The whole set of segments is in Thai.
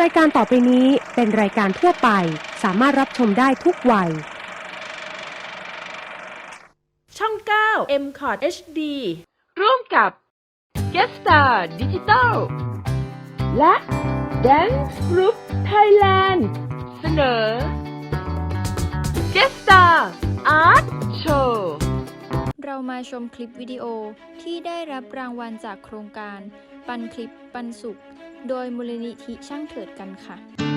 รายการต่อไปนี้เป็นรายการทั่วไป สามารถรับชมได้ทุกวัย ช่อง 9 m c o t HD ร่วมกับ g e t Star Digital และ Dance Group Thailand เสนอ g e t Star Art Show เรามาชมคลิปวิดีโอที่ได้รับรางวัลจากโครงการ ปันคลิปปันสุข โดยมูลนิธิช่างเถิดกันค่ะ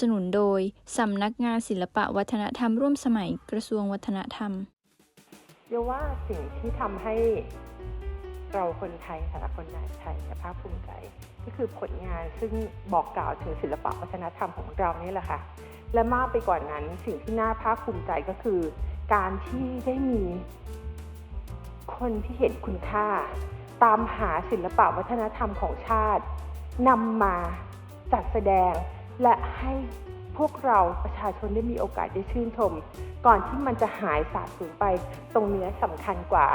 สนุนโดย สำนักงานศิลปะวัฒนธรรมร่วมสมัยกระทรวงวัฒนธรรมเรียกว่าสิ่งที่ทำให้เราคนไทยแต่ละคนในไทยเนี่ยภาคภูมิใจ ก็คือผลงานซึ่งบอกกล่าวถึงศิลปะวัฒนธรรมของเรานี่แหละค่ะ และมากไปกว่านั้นสิ่งที่น่าภาคภูมิใจก็คือ การที่ได้มี คนที่เห็นคุณค่า ตามหาศิลปะวัฒนธรรมของชาตินำมาจัดแสดง และให้พวกเราประชาชนได้มีโอกาสได้ชื่นชม ก่อนที่มันจะหายสาบสูญไปตรงนี้สำคัญกว่า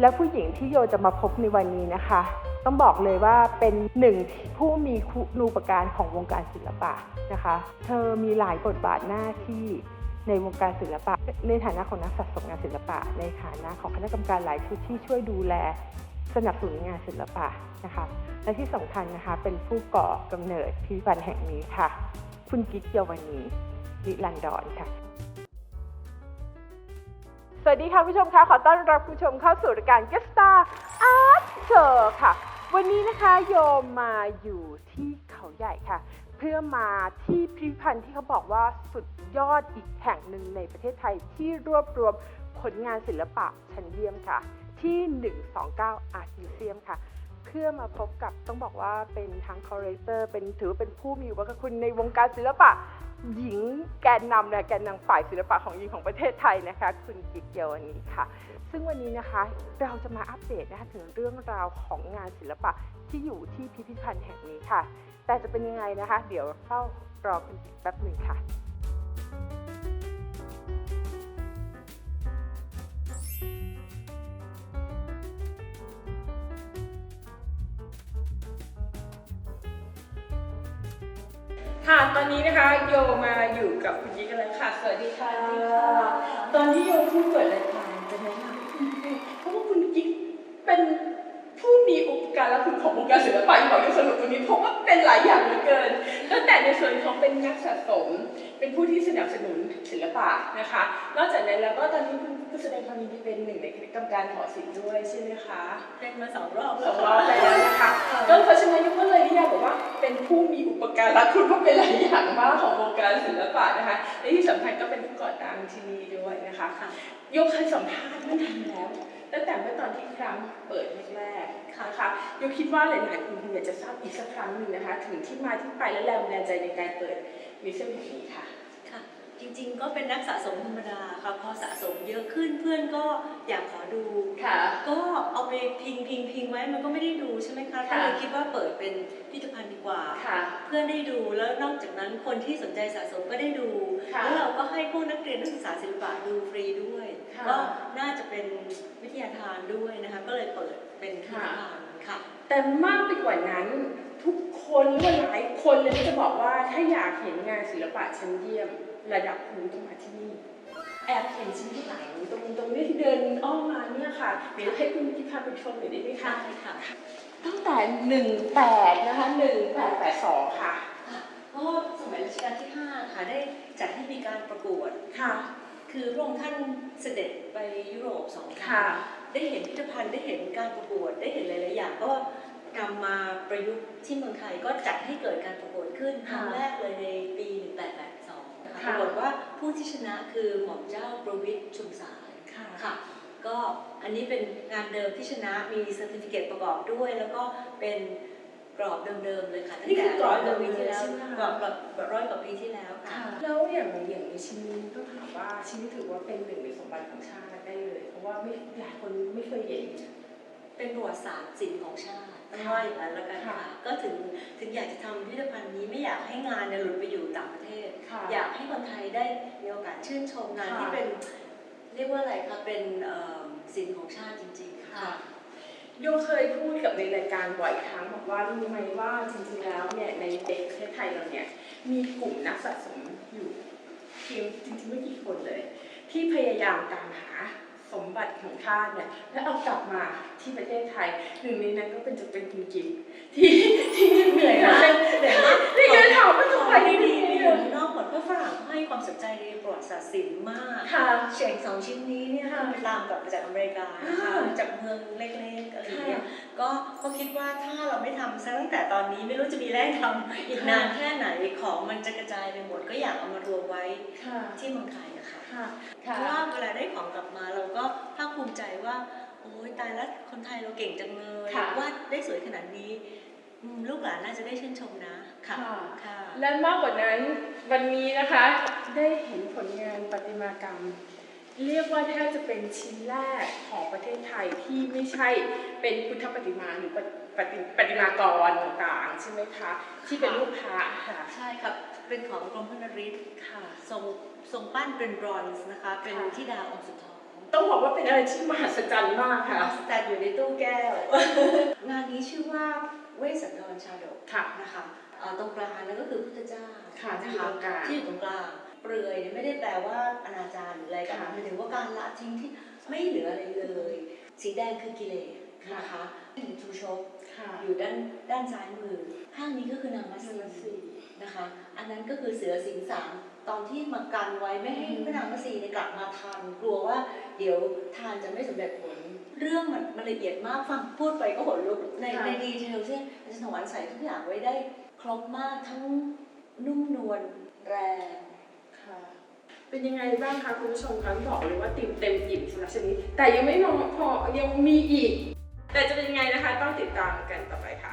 และผู้หญิงที่โยจะมาพบในวันนี้นะคะ ต้องบอกเลยว่าเป็นหนึ่งผู้มีคุณูปการของวงการศิลปะนะคะ เธอมีหลายบทบาทหน้าที่ในวงการศิลปะ ในฐานะของนักสะสมงานศิลปะ ในฐานะของคณะกรรมการหลายชุดที่ช่วยดูแล สนับสนุนงานศิลปะนะคะและที่สำคัญนะคะเป็นผู้ก่อกำเนิดพิพิธภัณฑ์แห่งนี้ค่ะ คุณกิ๊กเยาวนีลิลันดอนค่ะ สวัสดีค่ะผู้ชมคะขอต้อนรับผู้ชมเข้าสู่รายการ g u e s t a r Art Show ค่ะ วันนี้นะคะโยมมาอยู่ที่เขาใหญ่ค่ะ เพื่อมาที่พิพิธภัณฑ์ที่เขาบอกว่าสุดยอดอีกแห่งหนึ่งในประเทศไทยที่รวบรวมผลงานศิลปะชั้นเยี่ยมค่ะ ที่ 129 Art Museum ค่ะ เพื่อมาพบกับต้องบอกว่าเป็นทั้งคอเรเตอร์เป็นถือเป็นผู้มีวัคคุณในวงการศิลปะ หญิงแกนนำและแกนนำฝ่ายศิลปะของหญิงของประเทศไทยนะคะ คุณกิกเกียววันนี้ค่ะ ซึ่งวันนี้นะคะเราจะมาอัปเดตนะคะถึงเรื่องราวของงานศิลปะที่อยู่ที่พิพิธภัณฑ์แห่งนี้ค่ะ แต่จะเป็นยังไงนะคะ เดี๋ยวเฝ้ารอคุณกิกแป๊บหนึ่งค่ะ ค่ะ ตอนนี้นะคะโยมาอยู่กับคุณยิกกันแล้วค่ะ สวัสดีค่ะ ตอนที่โยเพิ่งเปิดรายการจะแนะนำคุณยิกเพราะว่าคุณยิกเป็นผู้มีอุปการะคุณของวงการศิลปะอยู่บอกจะสนุกตรงนี้เพราะว่าเป็นหลายอย่างเหลือเกิน ในส่วนของเป็นนักสะสม เป็นผู้ที่สนับสนุนศิลปะนะคะ นอกจากนั้นแล้วก็ตอนนี้คุณก็แสดงความยินดีเป็นหนึ่งในคณะกรรมการหอศิลป์ด้วยใช่ไหมคะ เป็นมาสองรอบสองรอบไปแล้วนะคะก็เพราะฉะนั้นยกก็เลยนิยามบอกว่าเป็นผู้มีอุปการะคุณเพราะเป็นหลายอย่างมากของวงการศิลปะนะคะและที่สำคัญก็เป็นผู้ก่อตั้งที่นี่ด้วยนะคะยกเคยสัมภาษณ์เมื่อนานแล้ว ตั้งแต่เมื่อตอนที่ครั้งเปิดแรกๆนะคะยกคิดว่าหลายๆคนคงอยากจะทราบอีกสักครั้งหนึ่งนะคะ ถึงที่มาที่ไปและแรงบันดาลใจในการเปิดมิวเซียมแห่งนี้ค่ะค่ะ จริงๆก็เป็นนักสะสมธรรมดาค่ะพอสะสมเยอะขึ้นเพื่อนก็อยากขอดูค่ะก็เอา ไปพิงพิงพิงไว้มันก็ไม่ได้ดูใช่ไหมคะก็ค่ะเลยคิดว่าเปิดเป็นพิพิธภัณฑ์ดีกว่าค่ะเพื่อนได้ดูแล้วนอกจากนั้นคนที่สนใจสะสมก็ได้ดูค่ะแล้วเราก็ให้พวกนักเรียนนักศึกษาศิลปะดูฟรีด้วยค่ะก็น่าจะเป็นวิทยาทานด้วยนะคะก็เลยเปิดเป็นพิพิธภัณฑ์ค่ะ แต่มากไปกว่านั้นทุกคนหรือว่าหลายคนเลยจะบอกว่าถ้าอยากเห็นงานศิลปะชั้นเยี่ยม ระดับคุณต้องมาที่นี่แอบเห็นชิ้นที่ไหน ตรงตรงนี้ที่เดินอ้อมมาเนี่ยค่ะเดี๋ยวให้คุณพิพาไปชมหน่อยได้ไหมคะใช่ค่ะ ตั้งแต่หนึ่งแปดนะคะหนึ่งแปดแปดสองค่ะก็สมัยรัชกาลที่ 5 ค่ะได้จัดให้มีการประกวดค่ะ คือพระองค์ท่านเสด็จไปยุโรปสองครั้ค่ะงได้เห็นพิพิธภัณฑ์ได้เห็นการประกวดได้เห็นหลายๆอย่างก็นำมาประยุกต์ที่เมืองไทยก็จัดให้เกิดการประกวดขึ้นครั้งแรกเลยในปี 1882นะคะปค่ะรากฏว่าผู้ที่ชนะคือหม่อมเจ้าประวิตรชุมสาย ค่ะค่ะ ก็อันนี้เป็นงานเดิมที่ชนะมีเซอร์ติฟิเคตประกอบด้วย แล้วก็เป็นกรอบเดิมๆเลยค่ะตั้งนี่แต่คือกรอบเดิมปีที่แล้วใช่ไหมคะ กรอบแบบร้อยกว่าปีที่แล้วค่ะค่ะ แล้วอย่างอย่างในชิ้นนี้ก็ถามว่าชิ้นนี้ถือว่าเป็นหนึ่งในสมบัติของชาติได้เลย เพราะว่าไม่หลายคนไม่เคยเห็น เป็นประวัติศาสตร์ศิลป์ของชาติต้องว่าอย่างนั้นแล้วกันค่ะ ค่ะก็ถึงถึงอยากจะทำพิพิธภัณฑ์นี้ไม่อยากให้งานเนี่ยหลุดไปอยู่ต่างประเทศ ค่ะ อยากให้คนไทยได้มีโอกาสชื่นชมงานค่ะที่เป็น เรียกว่าอะไรคะเป็นเอ่อศิลป์ของชาติจริง ๆ ค่ะ โยเคยพูดกับในรายการบ่อยครั้งบอกว่ารู้ไหมว่าจริงๆแล้วเนี่ยในประเทศไทยเราเนี่ยมีกลุ่มนักสะสมอยู่เพียงจริงๆไม่กี่คนเลย ที่พยายามตามหา สมบัติของชาติเนี่ยและเอากลับมาที่ประเทศไทยหนึ่งในนั้นก็เป็นจะเป็นคุณกิมที่ที่เหนื่อยนะเดี๋ยวนะนี่คือถามว่าขทำองไมดีดีๆๆในเนี่ยอยู่นอกหมดเพราะฝรั่งให้ความสนใจในประวัติศาสตร์ศิลป์มากค่ะเช่นสองชิ้นนี้เนี่ยค่ะคือตามกลับมาจากอเมริกานะคะอ่าจากเมืองเล็กๆอะไรอย่างเงี้ยค่ะก็ก็คิดว่าถ้าเราไม่ทำซะตั้งแต่ตอนนี้ไม่รู้จะมีแรงทำอีกนานแค่ไหนของมันจะกระจายไปหมดก็อยากเอามารวมไว้ค่ะที่เมืองไทยอะ ค่ะค่ะเพราะว่าเวลาได้ของกลับมาเราก็ภาคภูมิใจว่าโอ้ยตายแล้วคนไทยเราเก่งจังเลยค่ะวาดได้สวยขนาดนี้อืมลูกหลานน่าจะได้ชื่นชมนะค่ะค่ะค่ะและมากกว่านั้นวันนี้นะคะ ได้เห็นผลงานประติมากรรม เรียกว่าแทบจะเป็นชิ้นแรกของประเทศไทยที่ไม่ใช่เป็นพุทธประติมาหรือปฏิปฏิประติมากรต่างๆใช่ไหมคะ ที่เป็นรูปพระค่ะใช่ครับ เป็นของกรมพระนริศค่ะทรงทรงปั้นเป็นบรอนซ์นะคะ เป็นค่ะธิดาองค์สุดท้องต้องบอกว่าเป็นอะไรที่มหัศจรรย์มากค่ะแต่อยู่ในตู้แก้ว งานนี้ชื่อว่าเวสสันดรชาดกค่ะนะคะเอ่อตรงกลางนั่นก็คือพุทธเจ้าค่ะที่นะอยู่คะตรงกลางที่อยู่ตรงกลางเปลือยเนี่ยไม่ได้แปลว่าอนาจารหรืออะไรกันค่ะหมายถึงว่าการละทิ้งที่ไม่เหลืออะไรเลย สีแดงคือกิเลสค่ะนะคะทูชกค่ะอยู่ด้านด้านซ้ายมือข้างนี้ก็คือนางมัสนางมัสสีสี นะคะ อันนั้นก็คือเสือสิงสามตอนที่มากันไว้ไม่ให้อืมแม่นางมัสสีเนี่ยกลับมาทานกลัวว่าเดี๋ยวทานจะไม่สำเร็จผล เรื่องมันมันละเอียดมากฟังพูดไปก็ขนลุกในในดีเทลเช่นอาจารย์ถวันใส่ทุกอย่างไว้ได้ครบมากทั้งนุ่มนวลแรงค่ะเป็นยังไงบ้างคะคุณผู้ชมคะบอกเลยว่าติ่มเต็มอิ่มสำหรับชนิดแต่ยังไม่พอพอยังมีอีก แต่จะเป็นยังไงนะคะต้องติดตามกันต่อไปค่ะ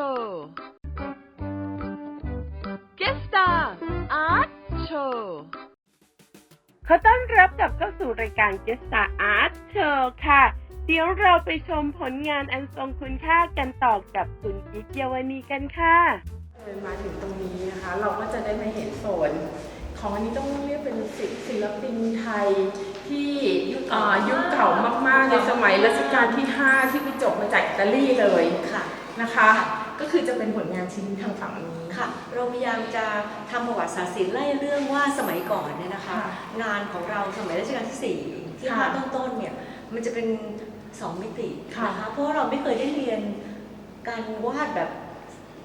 Art Show Guest Star Art Show ขอต้อนรับกลับเข้าสู่รายการ g e s t a Art Show ค่ะ เดี๋ยวเราไปชมผลงานอันทรงคุณค่ากันต่อกับคุณกิ๊กเยาวนีกันค่ะเดินมาถึงตรงนี้นะคะ เราก็จะได้มาเห็นโซนของอันนี้ต้องเรียกเป็นศิลศิลปินไทยที่อ่ายุคเก่ามากๆ ในสมัยรัชกาลที่ 5 ที่ไปจบมาจากอิตาลีเลยค่ะนะคะ ก็คือจะเป็นผลงานชิ้นทางฝั่งนี้ ค่ะ เราพยายามจะทำประวัติศาสตร์ศิลป์ไล่เรื่องว่าสมัยก่อนเนี่ยนะคะ ค่ะงานของเราสมัยรัชกาลที่สี่ที่ค่ะห้าต้นๆเนี่ยมันจะเป็นสองมิติค่ะนะคะเพราะว่าเราไม่เคยได้เรียนการวาดแบบ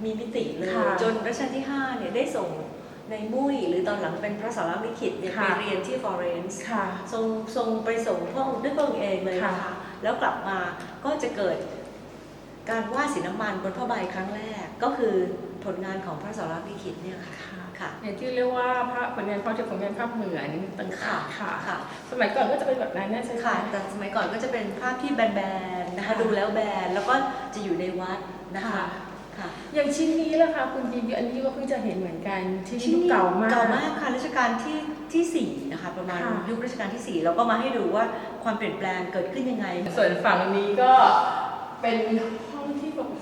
มีมิติเลยค่ะจนรัชกาลที่ห้าเนี่ยได้ส่งในมุ้ยหรือตอนหลังเป็นพระสารลิขิตเนี่ยไปค่ะ เรียนที่ฟลอเรนซ์ ค่ะ ทรงทรงไปส่งพระองค์ด้วยพระองค์เองเลยนะคะ ค่ะแล้วกลับมาก็จะเกิด การวาดสีน้ำมันบนผ้าใบครั้งแรกก็คือผลงานของพระสารลิขิตเนี่ยค่ะค่ะอย่างที่เรียกว่าภาพผลงานภาพที่ผลงานภาพเหมือนต่างๆค่ะค่ะ สมัยก่อนก็จะเป็นแบบนั้นนะใช่ไหมค่ะแต่สมัยก่อนก็จะเป็นภาพที่แบนๆนะคะค่ะดูแล้วแบนแล้วก็จะอยู่ในวัดนะคะค่ะค่ะอย่างชิ้นนี้ล่ะคะคุณดีอันนี้ก็เพิ่งจะเห็นเหมือนกันที่ชิ้นนี้เก่ามากเก่ามากค่ะรัชกาลที่ที่สี่นะคะ ประมาณค่ะยุครัชกาลที่สี่เราก็มาให้ดูว่าความเปลี่ยนแปลงเกิดขึ้นยังไง ส่วนฝั่งนี้ก็เป็นห้องที่แบบ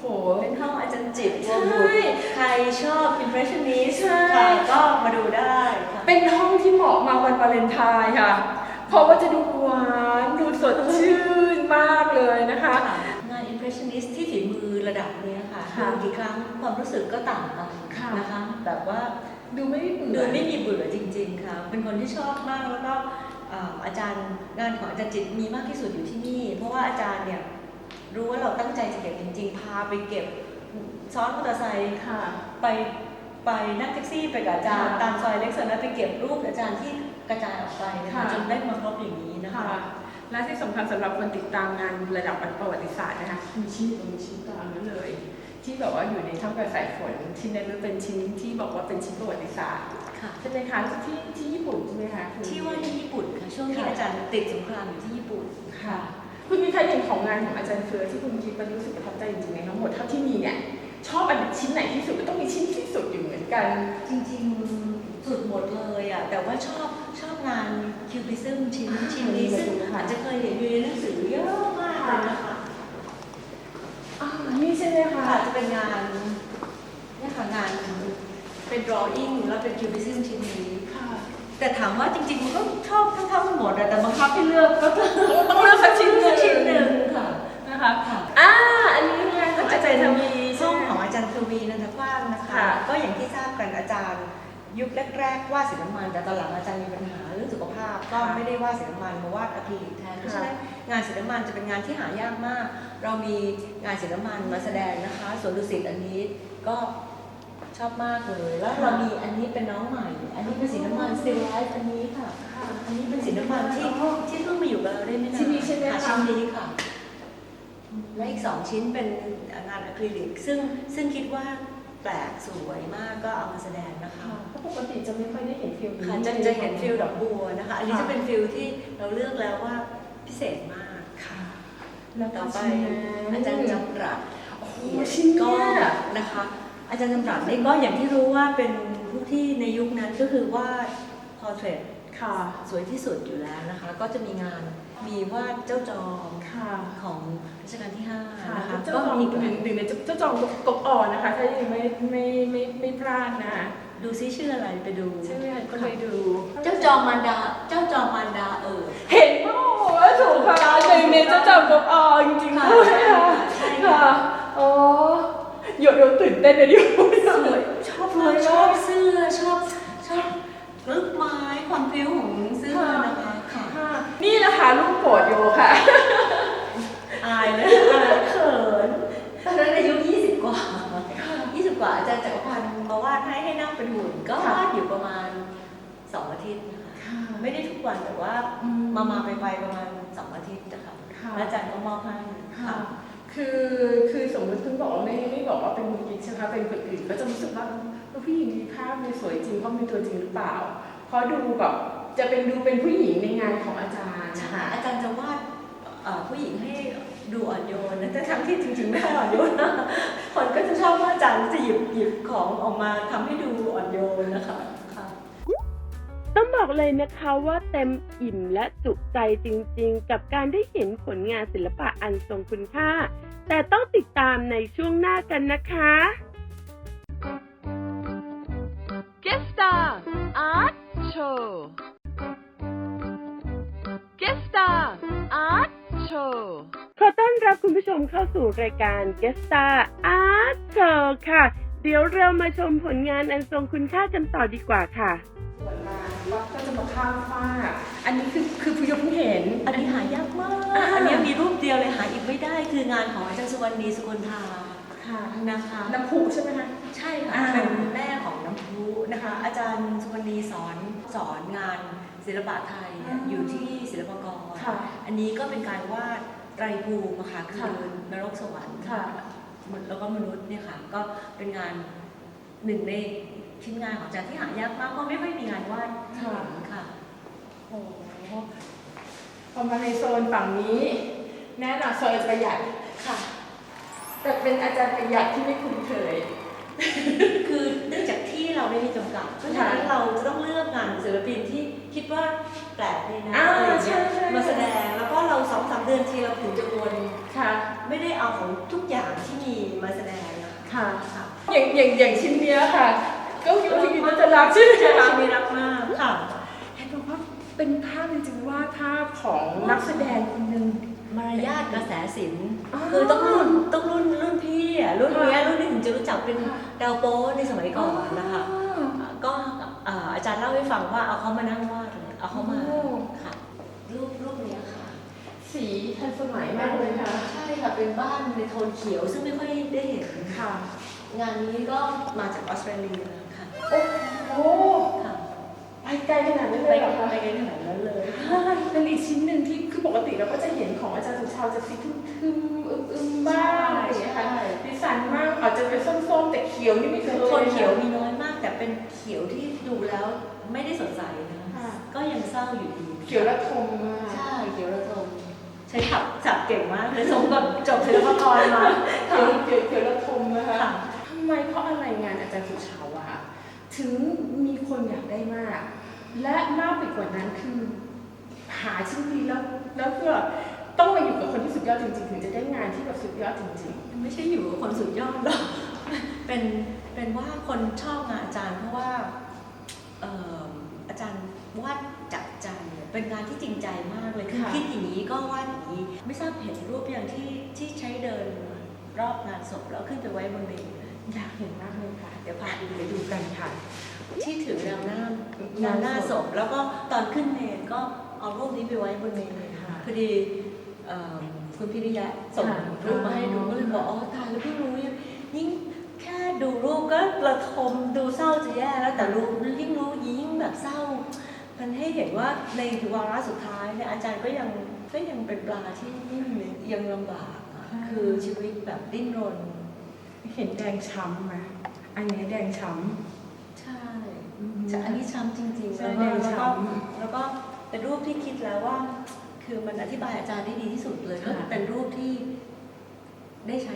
โอ้โห เป็นห้องอาจารย์จิตรใช่วงบุตรใครชอบ impressionist ใช่ ค่ะก็มาดูได้ค่ะ เป็นห้องที่เหมาะมาวันวาเลนไทน์ค่ะ เพราะว่าจะดูหวานดูสดชื่นมากเลยนะคะ งาน impressionist ที่ฝีมือระดับเนี้ยค่ะค่ะดูกี่ครั้งความรู้สึกก็ต่างกันค่ะ นะคะ แบบว่าดูไม่เบื่ดูอไม่มีเบื่อจริง ๆ ค่ะ เป็นคนที่ชอบมากแล้วก็อ่าอาจารย์งานของอาจารย์จิตมีมากที่สุดอยู่ที่นี่ เพราะว่าอาจารย์เนี่ย รู้ว่าเราตั้งใจจะเก็บจริง ๆ พาไปเก็บซ้อนมอเตอร์ไซค์ค่ะ ไปไปนั่งแท็กซี่ไปกับอาจารย์ค่ะตามซอยเล็กซอยนั้นไปเก็บรูปอาจารย์ที่กระจายออกไปนะคะค่ะ จนได้มาครบอย่างนี้นะคะค่ะและที่สำคัญสำหรับคนติดตามงานระดับประวัติศาสตร์นะคะมีชิ้นตรงนี้ชิ้นกลางนั้นเลย ที่แบบว่าอยู่ในท่ามกลางสายฝนชิ้นนั้นเป็นชิ้นที่บอกว่าเป็นชิ้นประวัติศาสตร์ค่ะ ใช่ไหมคะที่ที่ญี่ปุ่นใช่ไหมคะคุณ ที่ว่าที่ญี่ปุ่นค่ะช่วงที่ค่ะ อาจารย์ติดสงครามอยู่ที่ญี่ปุ่น ค่ะ คุณมีใครเห็นของงานของอาจารย์เฟือที่คุณคิดว่ารู้สึกประทับใจจริงๆในทั้งหมดเท่าที่มีเนี่ยชอบอันชิ้นไหนที่สุดก็ต้องมีชิ้นที่สุดอยู่เหมือนกัน จริงๆสุดหมดเลยอะแต่ว่าชอบชอบงานคิวบิซึมชิ้นชิ้นนี้ซึ่งอาจจะเคยเห็นอยู่ในหนังสือเยอะมากเลยนะคะอ่านี่ใช่ไหมคะค่ะจะเป็นงานเนี่ยค่ะงานเป็น drawing แล้วเป็นคิวบิซึมชิ้นนี้ค่ะแต่ถามว่าจริงๆมันก็ชอบทั้งๆกันหมดอะแต่บังคับให้เลือกก็ต้อง ย์ยุคแรกๆวาดสีน้ำมันแต่ตอนหลังอาจารย์มีปัญหาเรื่องสุขภาพก็ไม่ได้วาดสีน้ำมันมาวาดอะคริลิกแทนเพราะฉะนั้นงานสีน้ำมันจะเป็นงานที่หายากมาก เรามีงานสีน้ำมันมาแสดงนะคะสวนดุสิตอันนี้ก็ชอบมากเลยแล้วเรามีอันนี้เป็นน้องใหม่ อันนี้เป็นสีน้ำมันสติลไลฟ์อันนี้ค่ะ อันนี้เป็นสีน้ำมันที่ที่เพิ่งมาอยู่กับเราได้ไม่นานชิ้นนี้ใช่ไหมค่ะคะชิ้นนี้ค่ะและอีกสองชิ้นเป็นงานอะคริลิก ซึ่งซึ่งคิดว่าแปลกสวยมากก็เอามาแสดงนะคะเพราะปก ติจะไม่ค่อยได้เห็นฟิลนี้ค่ะจะจะเห็นฟิลดอกบัวนะคะ อันนี้ค่ะจะเป็นฟิลที่เราเลือกแล้วว่าพิเศษมากค่ะแล้วต่อไปชิ้นนั้นอาจารย์จำรัดโอ้โหเอียดชิ้นก็เนี้ยนะคะ อาจารย์จำรัดนี่ก็อย่างที่รู้ว่าเป็นผู้ที่ในยุคนั้นก็คือวาดพอร์เทรตค่ะสวยที่สุดอยู่แล้วนะคะ ก็จะมีงานมีวาดเจ้าจอมค่ะของรัชกาลที่ห้าค่ะนะคะเจ้าก็จอมมีหนึ่งหนึ่งในเจ้าจอมกบอ่อนนะคะ ถ้ายังไม่ไม่ไม่ไม่พลาดนะ ดูซิชื่ออะไรไปดูใช่ไหมคะก็เลยดู เจ้าจอมมารดา เจ้าจอมมารดาเออ เห็นโอ้โหถูกค่ะหนึ่งในเจ้าจอมกบอ่อนจริงๆค่ะด้วยค่ะใช่ค่ะค่ะอ๋อหยดหยดตื่นเต้นเลยดิสวยชอบมากชอบเสื้อชอบชอบลึกไม้ความพริ้วของเสื้อนะคะค่ะค่ะนี่แหละค่ะลูกโปรดโยค่ะ อายเลยอายเขินตอนนั้นอายุ20 กว่า 20 กว่าอาจารย์จักรพันธ์มาวาดให้ให้นั่งเป็นหุ่นก็ค่ะวาดอยู่ประมาณ2อาทิตย์นะคะไม่ได้ทุกวันแต่ว่าอืมมามาไปไปประมาณ2อาทิตย์นะคะค่ะแล้วอาจารย์ก็มอบให้ค่ะค่ะคือคือสมมติคุณบอกว่าไม่ไม่บอกว่าเป็นคุณกิ๊กใช่ไหมคะเป็นคนอื่นก็จะรู้สึกว่าเออผู้หญิงมีภาพมีสวยจริงเขามีตัวจริงหรือเปล่าเพราะดูแบบจะเป็นดูเป็นผู้หญิงในงานของอาจารย์ใช่ค่ะอาจารย์จะวาดเอ่อผู้หญิงให้ ดูอ่อนโยนนะแต่ทั้งที่จริงๆไม่ค่อยอ่อนโยนนะคนก็จะชอบว่าอาจารย์จะหยิบหยิบของออกมาทำให้ดูอ่อนโยนนะคะค่ะต้องบอกเลยนะคะว่าเต็มอิ่มและจุใจจริงๆ กับการได้เห็นผลงานศิลปะอันทรงคุณค่า แต่ต้องติดตามในช่วงหน้ากันนะคะ Guest Star Art Show Guest Star Art Show ขอต้อนรับคุณผู้ชมเข้าสู่รายการ Guest Star Art Show ค่ะ เดี๋ยวเรามาชมผลงานอันทรงคุณค่ากันต่อดีกว่าค่ะส่วนมาวัดก็จะมาข้ามฟากอันนี้คือคือผู้ยกเพิ่งเห็น อันนี้หายากมากอ่าอันนี้มีรูปเดียวเลยหาอีกไม่ได้ คืองานของอาจารย์สุวรรณีสุคนธาค่ะนะคะน้ำพุใช่ไหมคะใช่ค่ะอ่าเป็นแม่ของน้ำพุนะคะ อาจารย์สุวรรณีสอนสอนงาน ศิลปะไทยเนี่ยอยู่ที่ศิลปากร ค่ะ อันนี้ก็เป็นการวาดไตรภูมิอะค่ะคืค่ะอนรกสวรรค์ค่ะแล้วก็มนุษย์เนี่ยค่ะ ก็เป็นงานหนึ่งในชิ้นงานของอาจารย์ที่หายากมากเพราะไม่ค่อยมีงานวาดให้เห็นค่ะ โอ้โหพอมาในโซนฝั่งนี้ แน่นอนโซนประหยัดค่ะ แต่เป็นอาจารย์ประหยัดที่ไม่คุ้นเคย คือเนื่องจากที่เราไม่มีจำกัดเพราะฉะนั้นค่ะเราจะต้องเลือกงานศิลปินที่คิดว่าแปลกดีนะอ่าอะไรอย่างเงี้ยใช่ใช่มาแสดงแล้วก็เราสองสามเดือนทีเราถึงจะวนค่ะ ไม่ได้เอาของทุกอย่างที่มีมาแสดงนะคะค่ะค่ะอย่างอย่างอย่างชิ้นเนี้ยค่ะ ก็คิดว่าพี่มันจะรักใช่ไหมใช่คะชีวิตรักมากค่ะเห็นบอกว่าเป็นภาพจริงๆว่าภาพของนักแสดงคนหนึ่ง มารยาทกระแสศิลป์อ๋อคือต้องรุ่นต้องรุ่นรุ่นพี่อะรุ่นเนี้ยค่ะรุ่นนี้ถึงจะรู้จักเป็นค่ะดาวโป๊ในสมัยก่อนนะคะก็เอ่ออาจารย์เล่าให้ฟังว่าเอาเขามานั่งวาดเลยเอาเขามาโอ้ค่ะรูปรูปเนี้ยค่ะ สีทันสมัยมากเลยค่ะใช่ค่ะเป็นบ้านในโทนเขียวซึ่งไม่ค่อยได้เห็นค่ะ งานนี้ก็มาจากออสเตรเลียค่ะโอ้โหค่ะไปไกลขนาดนั้นไปเลยเหรอคะไปไกลขนาดนั้นเลยใช่เป็นอีกชิ้นหนึ่งที่คือ ปกติเราก็จะเห็นของอาจารย์สุชาวจะสีทึมๆอึมๆบ้างอะไรอย่างเงี้ยค่ะดิสันมากอาจจะเป็นส้มๆแต่เขียวนี่ไม่เคยโทนเขียวมีน้อยมาก แต่เป็นเขียวที่ดูแล้วไม่ได้สดใสนะค่ะก็ยังเศร้าอยู่ดีเขียวระทมมากใช่เขียวระทมใช้ขับจับเก่งมากเลยสมกับจบศิลปากรมาเขียวเขียวเขียวระทมนะคะค่ะทำไมเพราะอะไรงานอาจารย์สุชาวอะถึงมีคนอยากได้มาก และมากไปกว่านั้นคือ หาชิ้นดีแล้ว แล้วเพื่อต้องมาอยู่กับคนที่สุดยอดจริงๆถึงจะได้งานที่แบบสุดยอดจริง ไม่ใช่อยู่กับคนสุดยอดหรอก เป็น เป็นว่าคนชอบงานอาจารย์เพราะว่าเอ่ออาจารย์วาดจากใจอะเป็นงานที่จริงใจมากเลยคือค่ะ คิดอย่างนี้ก็วาดอย่างนี้ ไม่ทราบเห็นรูปอย่างที่ที่ใช้เดินรอบงานศพแล้วขึ้นไปไว้บนเมรุๆอยากเห็นมากเลยค่ะ เดี๋ยวพาดูไปดูกันค่ะ ที่ถือแนวหน้าแนวหน้าศพแล้วก็ตอนขึ้นเมนก็เอารูปนี้ไปไว้บนเมนค่ะพอดีเอ่อคุณพิริยะส่งค่ะรูปมาให้ดูก็เลยบอกอ๋อตายแล้วเพิ่งรู้ยังยิ่งแค่ดูรูปก็ระทมดูเศร้าจะแย่แล้วแต่รู้ยิ่งรู้ยิ่งแบบเศร้า มันให้เห็นว่าในวาระสุดท้ายเนี่ยอาจารย์ก็ยังก็ยังเป็นปลาที่ยังลำบากอะคือชีวิตแบบดิ้นรน เห็นแดงช้ำไหมอันนี้แดงช้ใช่ำ จะอันนี้ช้ำจริงๆใช่แล้วก็แดงแล้วช้ก็แล้วก็เป็นรูปที่คิดแล้วว่า คือมันอธิบายอาจารย์ได้ดีที่สุดเลยก็เป็นรูปที่ได้ใช้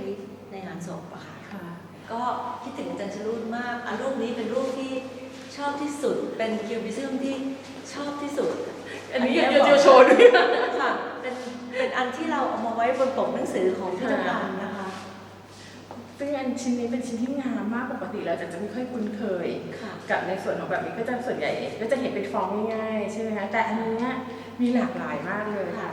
ในงานศพอะค่ะำค่ะ ก็คิดถึงอาจารย์ชลุนมากอะรูปนี้เป็นรูปที่ชอบที่สุด เป็นคิวบิซึมที่ชอบที่สุดอันนี้เยเดี๋ยวจะโชว์ด้วย ค่ะ เป็นเป็นอันที่เราเอามาไว้บนปกหนังสือของพิพิธภัณฑ์นะคะ ซึ่งอันชิ้นนี้เป็นชิ้นที่งามมากปกติเราจะจะไม่ค่อยคุ้นเคย ค่ะ กับในส่วนของแบบนี้ก็จะส่วนใหญ่ก็จะเห็นเป็นฟองง่ายๆใช่ไหมคะแต่อันเนี้ยมีหลากหลายมากเลย ค่ะ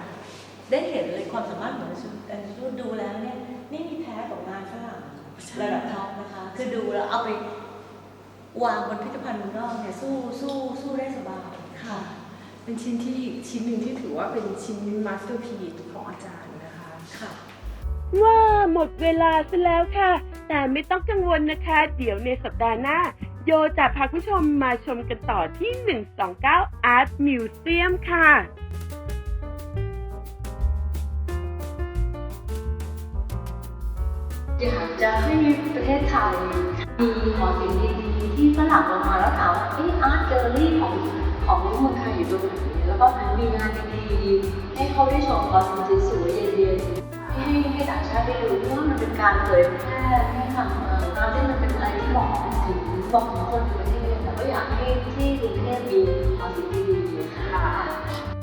ได้เห็นเลยความสามารถของอาจารย์ชลุนดูแล้วเนี่ยไม่มีแพ้ของงานฝรั่งระดับท็อปนะคะ คือดูแล้วเอาไปวางบนพิพิธภัณฑ์เมืองนอกเนี่ยสู้สู้สู้ได้สบายค่ะ เป็นชิ้นที่ชิ้นหนึ่งที่ถือว่าเป็นชิ้นมาสเตอร์พีซของอาจารย์นะคะ ค่ะ ว่าหมดเวลาซะแล้วค่ะ แต่ไม่ต้องกังวลนะคะ เดี๋ยวในสัปดาห์หน้า โยจะพาคุณผู้ชมมาชมกันต่อที่ 129 Art Museum ค่ะอยากจะให้ประเทศไทย มีหอศิลป์ดีๆที่ฝรั่งลงมาแล้วถามว่าเอออาร์ตแกลเลอรี่ของของเมืองไทยอยู่ตรงไหนแล้วก็มีงานดีๆให้เขาได้ชมตอนสวยๆเย็นๆ ให้ให้ต่างชาติได้ดูเพราะว่ามันเป็นการเผยแพร่ให้ทางเอ่ออาที่มันเป็นอะไรที่บอกถึงบอกถึงคนในประเทศแต่ก็อยากให้ที่กรุงเทพมีความสิ่งดีๆค่ะ